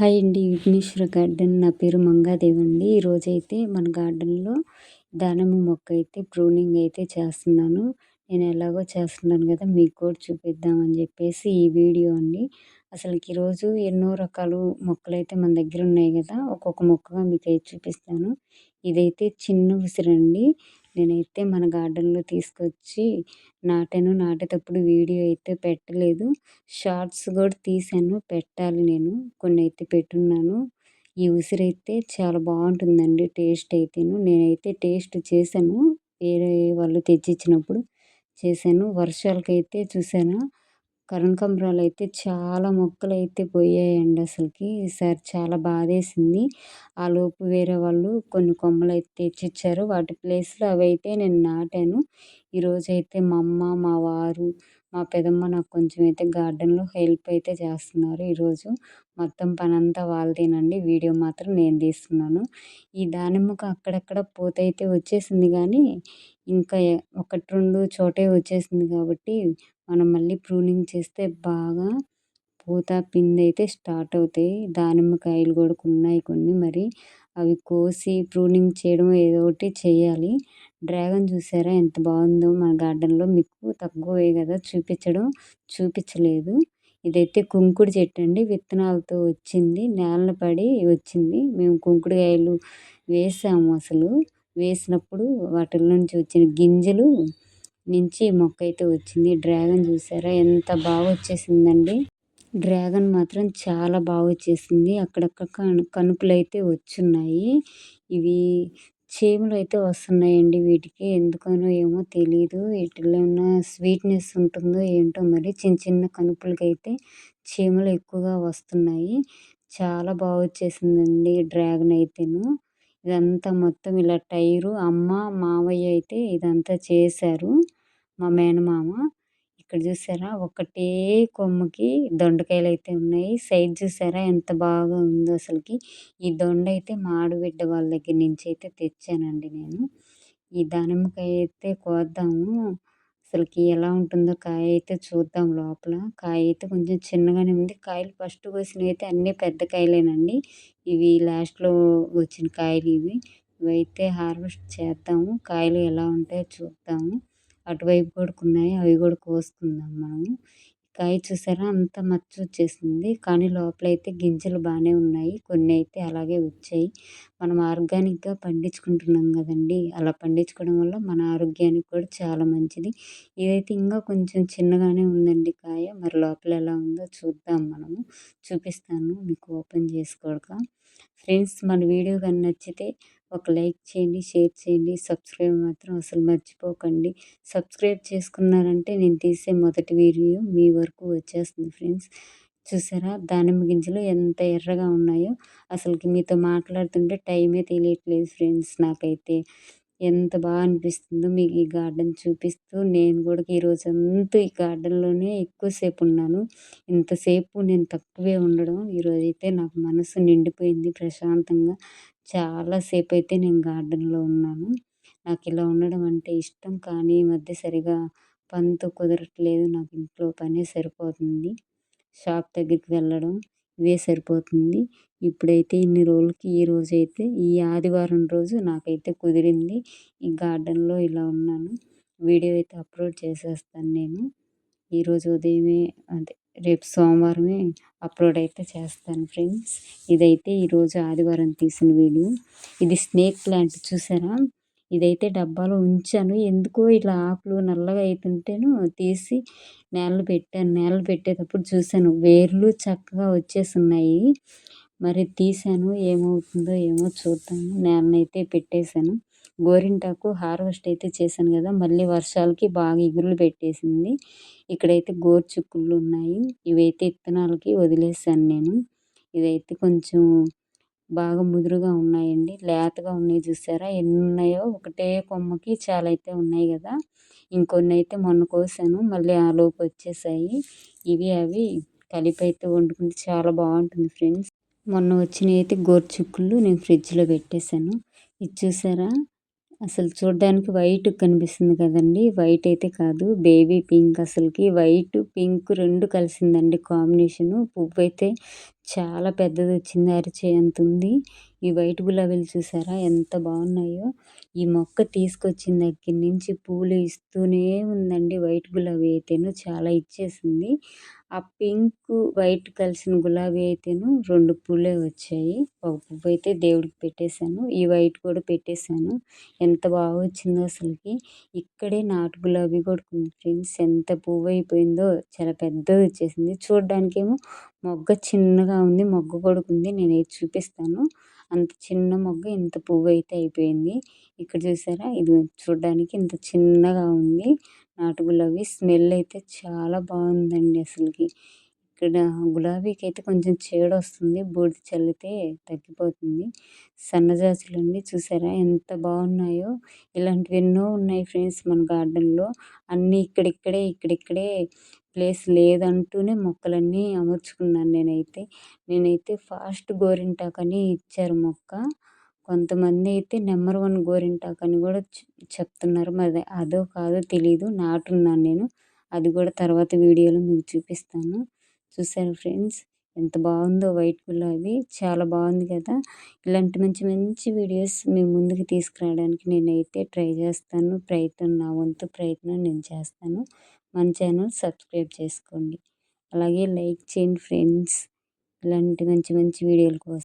Hi అండి Vighneshwara garden. నా పేరు మంగాదేవి అండి. ఈరోజైతే మన గార్డెన్లో దానిమ్మ మొక్క అయితే ప్రూనింగ్ అయితే చేస్తున్నాను. నేను ఎలాగో చేస్తున్నాను కదా మీకు కూడా చూపిద్దామని చెప్పేసి ఈ వీడియో అండి. అసలుకి ఈరోజు ఎన్నో రకాలు మొక్కలు అయితే మన దగ్గర ఉన్నాయి కదా ఒక్కొక్క మొక్కగా మీకు అయితే చూపిస్తాను. ఇదైతే చిన్న ఉసిరండి. నేనైతే మన గార్డెన్లో తీసుకొచ్చి నాటాను. నాటేటప్పుడు వీడియో అయితే పెట్టలేదు. షార్ట్స్ కూడా తీసాను పెట్టాలి నేను. కొన్ని అయితే పెట్టున్నాను. ఈ ఉసిరైతే చాలా బాగుంటుందండి టేస్ట్ అయితేను. నేనైతే టేస్ట్ చేశాను. వేరే వాళ్ళు తెచ్చిచ్చినప్పుడు చేశాను. వర్షాలకైతే చూసాను? కనకాంబరాలు అయితే చాలా మొక్కలు అయితే పోయాయండి అసలుకి. ఈసారి చాలా బాధేసింది. ఆ లోపు వేరే వాళ్ళు కొన్ని కొమ్మలు అయితే తెచ్చిచ్చారు. వాటి ప్లేస్లో అవి అయితే నేను నాటాను. ఈరోజైతే మా అమ్మ మా వారు మా పెదమ్మ నాకు కొంచెం అయితే గార్డెన్లో హెల్ప్ అయితే చేస్తున్నారు ఈరోజు. మొత్తం పనంతా వాళ్ళదేనండి. వీడియో మాత్రం నేను తీస్తున్నాను. ఈ దానిమ్మకు అక్కడక్కడ పూత అయితే వచ్చేసింది కానీ ఇంకా ఒకటి రెండు చోటే వచ్చేసింది కాబట్టి మనం మళ్ళీ ప్రూనింగ్ చేస్తే బాగా పూత పిండి అయితే స్టార్ట్ అవుతాయి. దానిమ్మకాయలు కూడా ఉన్నాయి కొన్ని మరి. అవి కోసి ప్రూనింగ్ చేయడం ఏదో ఒకటి చేయాలి. డ్రాగన్ చూసారా ఎంత బాగుందో మన గార్డెన్లో మీకు తక్కువే కదా చూపించడం. చూపించలేదు. ఇదైతే కుంకుడు చెట్టు అండి. విత్తనాలతో వచ్చింది. నేలన పడి వచ్చింది. మేము కుంకుడుకాయలు వేసాము అసలు. వేసినప్పుడు వాటి నుంచి వచ్చిన గింజలు నుంచి మొక్క అయితే వచ్చింది. డ్రాగన్ చూసారా ఎంత బాగా వచ్చేసిందండి. డ్రాగన్ మాత్రం చాలా బాగా వచ్చేసింది. అక్కడక్కడ కనుపులు అయితే వచ్చున్నాయి. ఇవి చీమలు అయితే వస్తున్నాయండి వీటికి. ఎందుకనో ఏమో తెలియదు వీటిలో ఉన్న స్వీట్నెస్ ఉంటుందో ఏంటో మరి చిన్న చిన్న కనుపులకైతే చీమలు ఎక్కువగా వస్తున్నాయి. చాలా బాగా వచ్చేసిందండి డ్రాగన్ అయితేను. ఇదంతా మొత్తం ఇలా టైరు అమ్మ మావయ్య అయితే ఇదంతా చేశారు. మా మేనమామ. ఇక్కడ చూసారా? ఒకటే కొమ్మకి దొండకాయలు అయితే ఉన్నాయి. సైజ్ చూసారా? ఎంత బాగా ఉందో అసలుకి. ఈ దొండ అయితే మాడుబిడ్డ వాళ్ళ దగ్గర నుంచి అయితే తెచ్చానండి నేను. ఈ దానిమ్మకాయ అయితే కోద్దాము. అసలుకి ఎలా ఉంటుందో కాయ అయితే చూద్దాం లోపల. కాయ అయితే కొంచెం చిన్నగానే ఉంది. కాయలు ఫస్ట్ కోసినవి అయితే అన్నీ పెద్ద కాయలేనండి. ఇవి లాస్ట్లో వచ్చిన కాయలు ఇవి. ఇవైతే హార్వెస్ట్ చేద్దాము. కాయలు ఎలా ఉంటాయో చూద్దాము. అటువైపు కూడా ఉన్నాయి అవి కూడా కోసుకుందాం మనము కాయ చూసారా? అంత మచ్చ వచ్చేసింది. కానీ లోపల అయితే గింజలు బాగానే ఉన్నాయి. కొన్ని అయితే అలాగే వచ్చాయి. మనం ఆర్గానిక్గా పండించుకుంటున్నాం కదండి. అలా పండించుకోవడం వల్ల మన ఆరోగ్యానికి కూడా చాలా మంచిది. ఇదైతే ఇంకా కొంచెం చిన్నగానే ఉందండి కాయ. మరి లోపల ఎలా ఉందో చూద్దాం మనము. చూపిస్తాను. మీకు ఓపెన్ చేసుకోక ఫ్రెండ్స్ మన వీడియో కానీ నచ్చితే ఒక లైక్ చేయండి షేర్ చేయండి సబ్స్క్రైబ్ మాత్రం అసలు మర్చిపోకండి. సబ్స్క్రైబ్ చేసుకున్నారంటే నేను తీసే మొదటి వీడియో మీ వరకు వచ్చేస్తుంది ఫ్రెండ్స్. చూసారా? దానిమ్మ గింజలు ఎంత ఎర్రగా ఉన్నాయో అసలుకి మీతో మాట్లాడుతుంటే టైమే తెలియట్లేదు ఫ్రెండ్స్ నాకైతే. ఎంత బాగా అనిపిస్తుందో మీకు ఈ గార్డెన్ చూపిస్తూ. నేను కూడా ఈరోజు అంతా ఈ గార్డెన్లోనే ఎక్కువసేపు ఉన్నాను ఇంతసేపు నేను తక్కువే ఉండడం. ఈరోజు అయితే నాకు మనసు నిండిపోయింది ప్రశాంతంగా. చాలాసేపు అయితే నేను గార్డెన్లో ఉన్నాను. నాకు ఇలా ఉండడం అంటే ఇష్టం కానీ ఈ మధ్య సరిగా పనితో కుదరట్లేదు. నాకు ఇంట్లో పనే సరిపోతుంది. షాప్ దగ్గరికి వెళ్ళడం ఇవే సరిపోతుంది. ఇప్పుడైతే ఇన్ని రోజులకి ఈ రోజు అయితే ఈ ఆదివారం రోజు నాకైతే కుదిరింది ఈ గార్డెన్లో ఇలా ఉన్నాను. వీడియో అయితే అప్లోడ్ చేసేస్తాను నేను. ఈరోజు ఉదయమే అదే రేపు సోమవారమే అప్లోడ్ అయితే చేస్తాను ఫ్రెండ్స్. ఇదైతే ఈరోజు ఆదివారం తీసిన వీడియో. ఇది స్నేక్ ప్లాంట్ చూసారా? ఇదైతే డబ్బాలో ఉంచాను. ఎందుకో ఇలా ఆకులు నల్లగా అవుతుంటేను తీసి నేలలో పెట్టాను. నేలలో పెట్టేటప్పుడు చూశాను వేర్లు చక్కగా వచ్చేస్తున్నాయి మరి తీసాను ఏమవుతుందో ఏమో చూద్దాము. నేలనైతే పెట్టేశాను. గోరింటాకు హార్వెస్ట్ అయితే చేశాను కదా మళ్ళీ వర్షాలకి బాగా ఎగురులు పెట్టేసింది. ఇక్కడైతే గోరుచుక్కులు ఉన్నాయి. ఇవైతే విత్తనాలకి వదిలేసాను నేను. ఇదైతే కొంచెం బాగా ముదురుగా ఉన్నాయండి. లేతగా ఉన్నాయి చూసారా? ఎన్ని ఉన్నాయో ఒకటే కొమ్మకి చాలా అయితే ఉన్నాయి కదా? ఇంకొన్ని అయితే మొన్న కోసాను. మళ్ళీ ఆ లోపు వచ్చేసాయి. ఇవి అవి కలిపి అయితే వండుకుంటే చాలా బాగుంటుంది ఫ్రెండ్స్. మొన్న వచ్చినవి అయితే గోరుచిక్కుళ్ళు నేను ఫ్రిడ్జ్లో పెట్టేశాను. ఇది చూసారా? అసలు చూడడానికి వైట్ కనిపిస్తుంది కదండి. వైట్ అయితే కాదు బేబీ పింక్ అసలుకి. వైట్ పింక్ రెండు కలిసిందండి కాంబినేషను. పువ్వు అయితే చాలా పెద్దది వచ్చింది అరచేయంత ఉంది ఈ వైట్ గులాబీలు చూసారా? ఎంత బాగున్నాయో. ఈ మొక్క తీసుకొచ్చిన దగ్గర నుంచి పూలు ఇస్తూనే ఉందండి వైట్ గులాబీ అయితేను. చాలా ఇచ్చేసింది. ఆ పింక్ వైట్ కలిసిన గులాబీ అయితేను రెండు పూలే వచ్చాయి. ఒక పువ్వు అయితే దేవుడికి పెట్టేశాను. ఈ వైట్ కూడా పెట్టేశాను. ఎంత బాగా వచ్చిందో అసలుకి. ఇక్కడే నాటు గులాబీ కూడా ఉంది ఫ్రెండ్స్. ఎంత పువ్వు అయిపోయిందో చాలా పెద్దది వచ్చేసింది. చూడడానికేమో మొగ్గ చిన్నగా ఉంది మొగ్గ కూడా ఉంది నేనైతే చూపిస్తాను. అంత చిన్న మొగ్గ ఇంత పువ్వు అయితే అయిపోయింది. ఇక్కడ చూసారా? ఇది చూడడానికి ఇంత చిన్నగా ఉంది. నాటు గులాబీ స్మెల్ అయితే చాలా బాగుందండి అసలుకి. ఇక్కడ గులాబీకి అయితే కొంచెం చీడ వస్తుంది బూడిద చల్లితే తగ్గిపోతుంది. సన్నజాజులు అండి చూసారా ఎంత బాగున్నాయో. ఇలాంటివి ఎన్నో ఉన్నాయి ఫ్రెండ్స్ మన గార్డెన్లో. అన్నీ ఇక్కడిక్కడే ఇక్కడిక్కడే ప్లేస్ లేదంటూనే మొక్కలన్నీ అమర్చుకున్నాను నేనైతే. నేనైతే ఫాస్ట్ గోరింటాకని అని ఇచ్చారు మొక్క. కొంతమంది అయితే నెంబర్ వన్ గోరింటాక్ అని కూడా చెప్తున్నారు. మరి అదో కాదో తెలీదు. నాటున్నాను నేను. అది కూడా తర్వాత వీడియోలో మీకు చూపిస్తాను. చూసారు ఫ్రెండ్స్. ఎంత బాగుందో వైట్ గులాబీ చాలా బాగుంది కదా. ఇలాంటి మంచి మంచి వీడియోస్ మీ ముందుకు తీసుకురావడానికి నేనైతే ట్రై చేస్తాను. ప్రయత్నం నా వంతు ప్రయత్నం నేను చేస్తాను. మన ఛానల్ సబ్స్క్రైబ్ చేసుకోండి. అలాగే లైక్ చేయండి ఫ్రెండ్స్. ఇలాంటి మంచి మంచి వీడియోల కోసం.